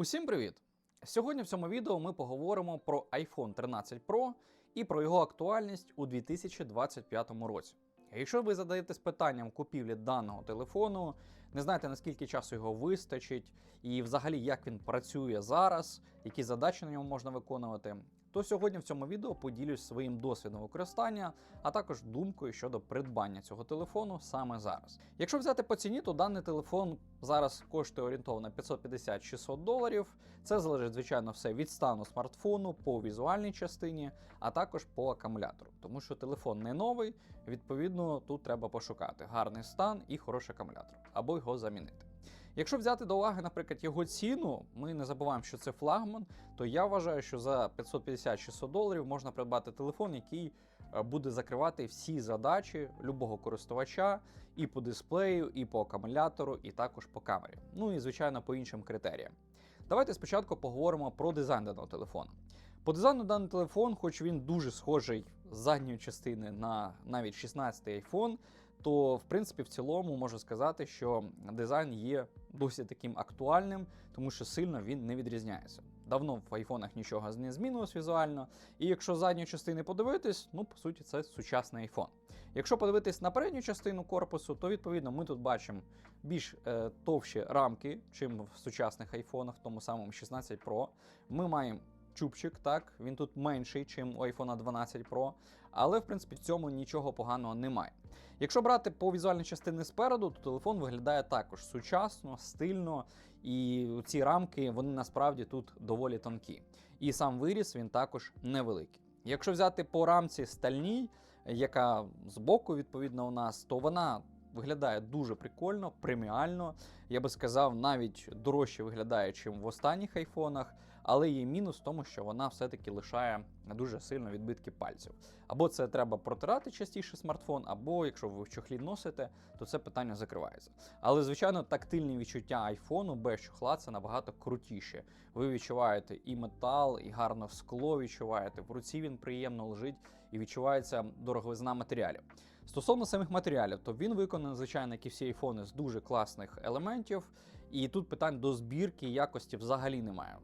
Усім привіт! Сьогодні в цьому відео ми поговоримо про iPhone 13 Pro і про його актуальність у 2025 році. Якщо ви задаєтесь питанням купівлі даного телефону, не знаєте наскільки часу його вистачить, і взагалі як він працює зараз, які задачі на ньому можна виконувати, то сьогодні в цьому відео поділюсь своїм досвідом використання, а також думкою щодо придбання цього телефону саме зараз. Якщо взяти по ціні, то даний телефон зараз коштує орієнтовно 550-600 доларів. Це залежить, звичайно, все від стану смартфону по візуальній частині, а також по акумулятору. Тому що телефон не новий, відповідно, тут треба пошукати гарний стан і хороший акумулятор, або його замінити. Якщо взяти до уваги, наприклад, його ціну, ми не забуваємо, що це флагман, то я вважаю, що за 550-600 доларів можна придбати телефон, який е, буде закривати всі задачі любого користувача і по дисплею, і по акумулятору, і також по камері. Ну і звичайно по іншим критеріям. Давайте спочатку поговоримо про дизайн даного телефону. По дизайну даний телефон, хоч він дуже схожий з задньої частини на навіть 16-й iPhone, то в принципі в цілому можу сказати, що дизайн є досить таким актуальним, тому що сильно він не відрізняється. Давно в айфонах нічого не змінилось візуально. І якщо задньої частини подивитись, ну по суті, це сучасний iPhone. Якщо подивитись на передню частину корпусу, то відповідно ми тут бачимо більш е, товщі рамки, чим в сучасних айфонах, в тому самому 16 Pro. Ми маємо чубчик, так, він тут менший, ніж у iPhone 12 Pro, але в принципі в цьому нічого поганого немає. Якщо брати по візуальній частини спереду, то телефон виглядає також сучасно, стильно, і ці рамки вони насправді тут доволі тонкі. І сам виріс він також невеликий. Якщо взяти по рамці стальній, яка збоку, відповідно, у нас, то вона виглядає дуже прикольно, преміально. Я би сказав, навіть дорожче виглядає, ніж в останніх айфонах, але є мінус в тому, що вона все-таки лишає дуже сильно відбитки пальців. Або це треба протирати частіше смартфон, або якщо ви в чохлі носите, то це питання закривається. Але, звичайно, тактильні відчуття айфону без чохла це набагато крутіше. Ви відчуваєте і метал, і гарно скло відчуваєте. В руці він приємно лежить і відчувається дороговизна матеріалів. Стосовно самих матеріалів, то він виконаний, звичайно, як і всі айфони з дуже класних елементів, і тут питань до збірки і якості взагалі немає.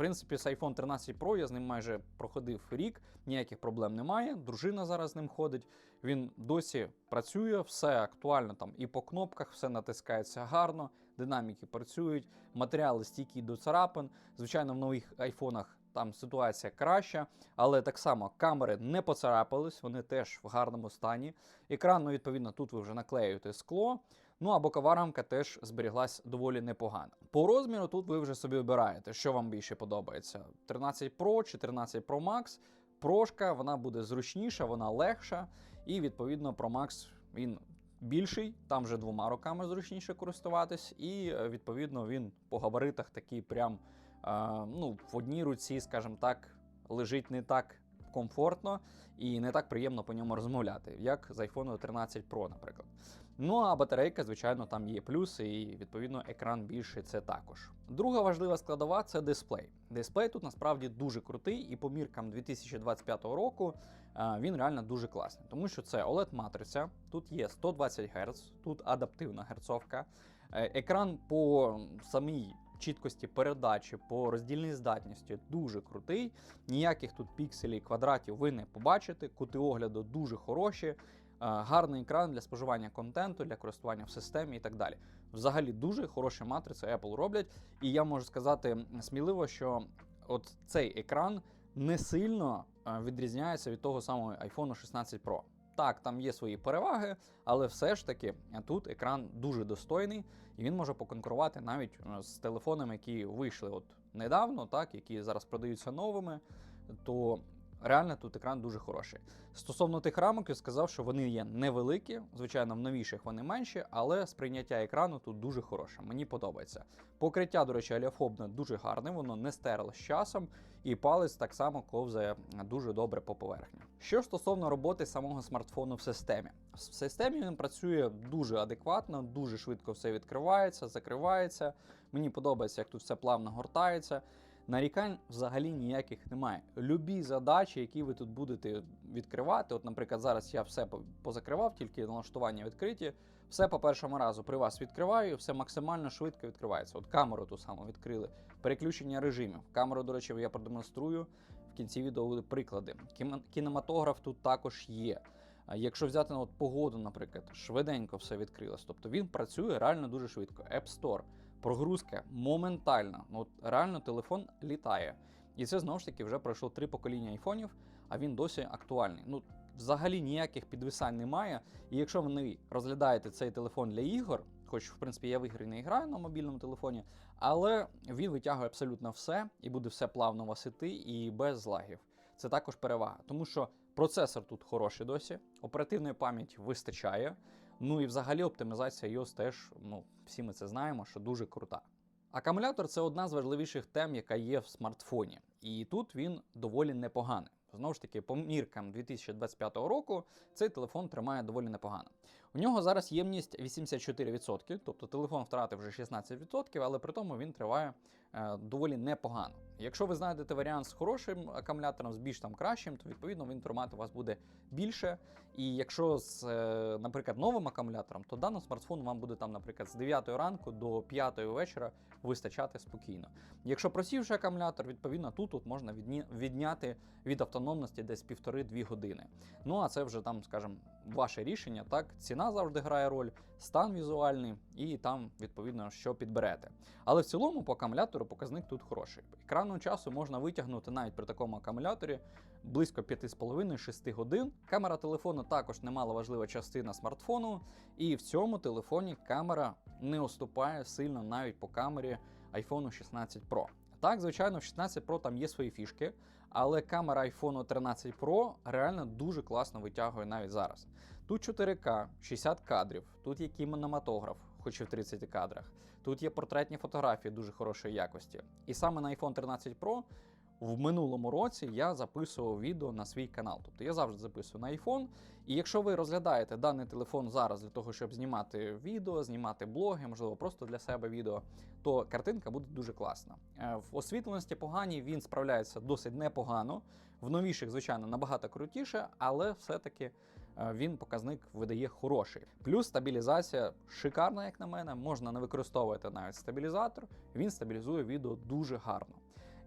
Принципі, з iPhone 13 Pro я з ним майже проходив рік, ніяких проблем немає. Дружина зараз з ним ходить. Він досі працює, все актуально там і по кнопках, все натискається гарно, динаміки працюють, матеріали стійкі до царапин. Звичайно, в нових айфонах там ситуація краща, але так само камери не поцарапались, вони теж в гарному стані. Екран, ну, відповідно, тут ви вже наклеюєте скло. Ну а бокова рамка теж зберіглась доволі непогано. По розміру тут ви вже собі обираєте, що вам більше подобається: 13 Pro чи 13 Pro Max. Прошка вона буде зручніша, вона легша, і відповідно Pro Max він більший, там вже двома руками зручніше користуватись, і відповідно він по габаритах такий прям ну, в одній руці, скажімо так, лежить не так комфортно і не так приємно по ньому розмовляти, як з iPhone 13 Pro, наприклад. Ну а батарейка, звичайно, там є плюси, і відповідно екран більший це також. Друга важлива складова це дисплей. Дисплей тут насправді дуже крутий, і по міркам 2025 року він реально дуже класний, тому що це OLED-матриця, тут є 120 Гц, тут адаптивна герцовка. Е, екран по самій чіткості передачі, по роздільній здатності дуже крутий. Ніяких тут пікселів, квадратів ви не побачите. Кути огляду дуже хороші. Гарний екран для споживання контенту, для користування в системі і так далі. Взагалі дуже хороші матриці Apple роблять. І я можу сказати сміливо, що от цей екран не сильно відрізняється від того самого iPhone 16 Pro. Так, там є свої переваги, але все ж таки тут екран дуже достойний і він може поконкурувати навіть е, з телефонами, які вийшли от недавно, так, які зараз продаються новими. То Реально тут екран дуже хороший. Стосовно тих рамок, я сказав, що вони є невеликі. Звичайно, в новіших вони менші, але сприйняття екрану тут дуже хороше. Мені подобається. Покриття, до речі, аліафобне дуже гарне, воно не стерло з часом, і палець так само ковзає дуже добре по поверхні. Що стосовно роботи самого смартфону в системі, в системі він працює дуже адекватно, дуже швидко все відкривається, закривається. Мені подобається, як тут все плавно гортається. Нарікань взагалі ніяких немає. Любі задачі, які ви тут будете відкривати. От, наприклад, зараз я все по- позакривав, тільки налаштування відкриті. Все по першому разу при вас відкриваю, все максимально швидко відкривається. От камеру ту саму відкрили, переключення режимів. Камеру, до речі, я продемонструю. В кінці відео будуть приклади. Кінематограф тут також є. Якщо взяти ну, от погоду, наприклад, швиденько все відкрилось. Тобто він працює реально дуже швидко. App Store, прогрузка моментальна. Ну, реально телефон літає. І це знову ж таки вже пройшло три покоління айфонів, а він досі актуальний. Ну, взагалі ніяких підвисань немає. І якщо ви розглядаєте цей телефон для ігор, хоч в принципі я в ігри не граю на мобільному телефоні, але він витягує абсолютно все і буде все плавно вас іти і без злагів. Це також перевага, тому що процесор тут хороший досі, оперативної пам'яті вистачає. Ну і взагалі оптимізація iOS теж, ну всі ми це знаємо, що дуже крута. Акумулятор це одна з важливіших тем, яка є в смартфоні, і тут він доволі непоганий. Знову ж таки, по міркам 2025 року цей телефон тримає доволі непогано. У нього зараз ємність 84%, тобто телефон втратив вже 16%, але при тому він триває е, доволі непогано. Якщо ви знайдете варіант з хорошим акумулятором, з більш там кращим, то відповідно він тримати у вас буде більше. І якщо з, е, наприклад, новим акумулятором, то даний смартфон вам буде там, наприклад, з 9 ранку до 5 вечора вистачати спокійно. Якщо просівший акумулятор, відповідно тут от можна відні- відняти від автономності десь півтори-дві години. Ну а це вже там, скажімо, ваше рішення. Так, ціна завжди грає роль, стан візуальний, і там відповідно що підберете. Але в цілому по акумулятору показник тут хороший. Екранного часу можна витягнути навіть при такому акумуляторі близько 5,5-6 годин. Камера телефону також немало важлива частина смартфону, і в цьому телефоні камера не уступає сильно навіть по камері iPhone 16 Pro. Так, звичайно, в 16 Pro там є свої фішки, але камера iPhone 13 Pro реально дуже класно витягує навіть зараз. Тут 4К, 60 кадрів, тут є кінематограф, хоч і в 30 кадрах. Тут є портретні фотографії дуже хорошої якості. І саме на iPhone 13 Pro в минулому році я записував відео на свій канал. Тобто я завжди записую на iPhone. І якщо ви розглядаєте даний телефон зараз для того, щоб знімати відео, знімати блоги, можливо, просто для себе відео, то картинка буде дуже класна. Е, В освітленості поганій він справляється досить непогано. В новіших, звичайно, набагато крутіше, але все-таки е, він показник видає хороший. Плюс стабілізація шикарна, як на мене. Можна не використовувати навіть стабілізатор. Він стабілізує відео дуже гарно.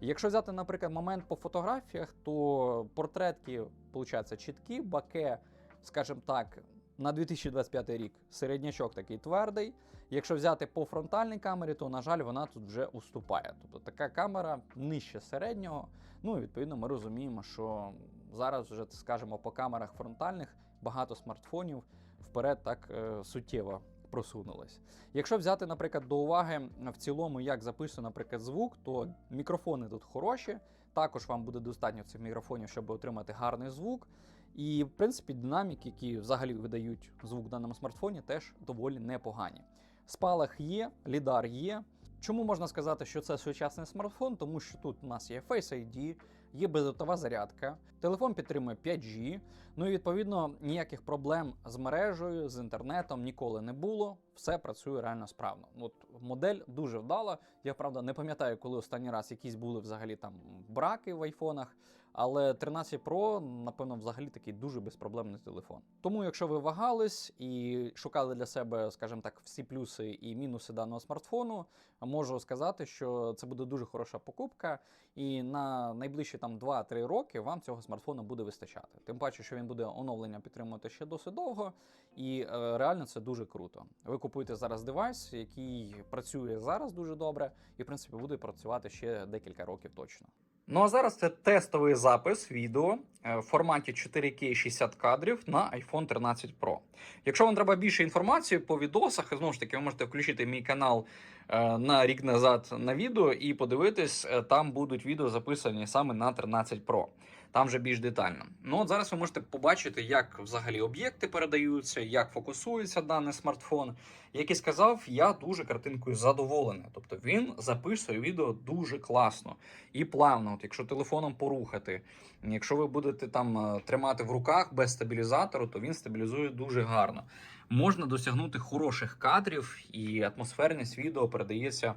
Якщо взяти, наприклад, момент по фотографіях, то портретки, виходить, чіткі, баке, скажімо так, на 2025 рік середнячок такий твердий. Якщо взяти по фронтальній камері, то, на жаль, вона тут вже уступає. Тобто така камера нижче середнього. Ну і відповідно ми розуміємо, що зараз вже, скажімо, по камерах фронтальних багато смартфонів вперед так е, суттєво просунулись. Якщо взяти, наприклад, до уваги в цілому, як записує, наприклад, звук, то мікрофони тут хороші. Також вам буде достатньо цих мікрофонів, щоб отримати гарний звук. І, в принципі, динаміки, які взагалі видають звук в даному смартфоні, теж доволі непогані. Спалах є, лідар є. Чому можна сказати, що це сучасний смартфон? Тому що тут у нас є Face ID, є бездротова зарядка, телефон підтримує 5G. Ну і відповідно ніяких проблем з мережею, з інтернетом ніколи не було. Все працює реально справно. От модель дуже вдала. Я правда не пам'ятаю, коли останній раз якісь були взагалі там браки в айфонах. Але 13 Pro, напевно, взагалі такий дуже безпроблемний телефон. Тому, якщо ви вагались і шукали для себе, скажімо так, всі плюси і мінуси даного смартфону, можу сказати, що це буде дуже хороша покупка, і на найближчі там 2-3 роки вам цього смартфону буде вистачати. Тим паче, що він буде оновлення підтримувати ще досить довго, і е, реально це дуже круто. Ви купуєте зараз девайс, який працює зараз дуже добре, і в принципі буде працювати ще декілька років точно. Ну а зараз це тестовий запис відео е, в форматі 4К 60 кадрів на iPhone 13 Pro. Якщо вам треба більше інформації по відосах, знову ж таки, ви можете включити мій канал е, на рік назад на відео і подивитись, е, там будуть відео записані саме на 13 Pro. Там вже більш детально. Ну от зараз ви можете побачити, як взагалі об'єкти передаються, як фокусується даний смартфон. Як і сказав, я дуже картинкою задоволений. Тобто він записує відео дуже класно і плавно. От якщо телефоном порухати, якщо ви будете там е, тримати в руках без стабілізатору, то він стабілізує дуже гарно. Можна досягнути хороших кадрів, і атмосферність відео передається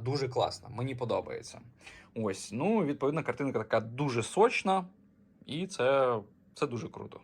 Дуже класна, мені подобається. Ось, ну, відповідно, картинка така дуже сочна, і це, це дуже круто.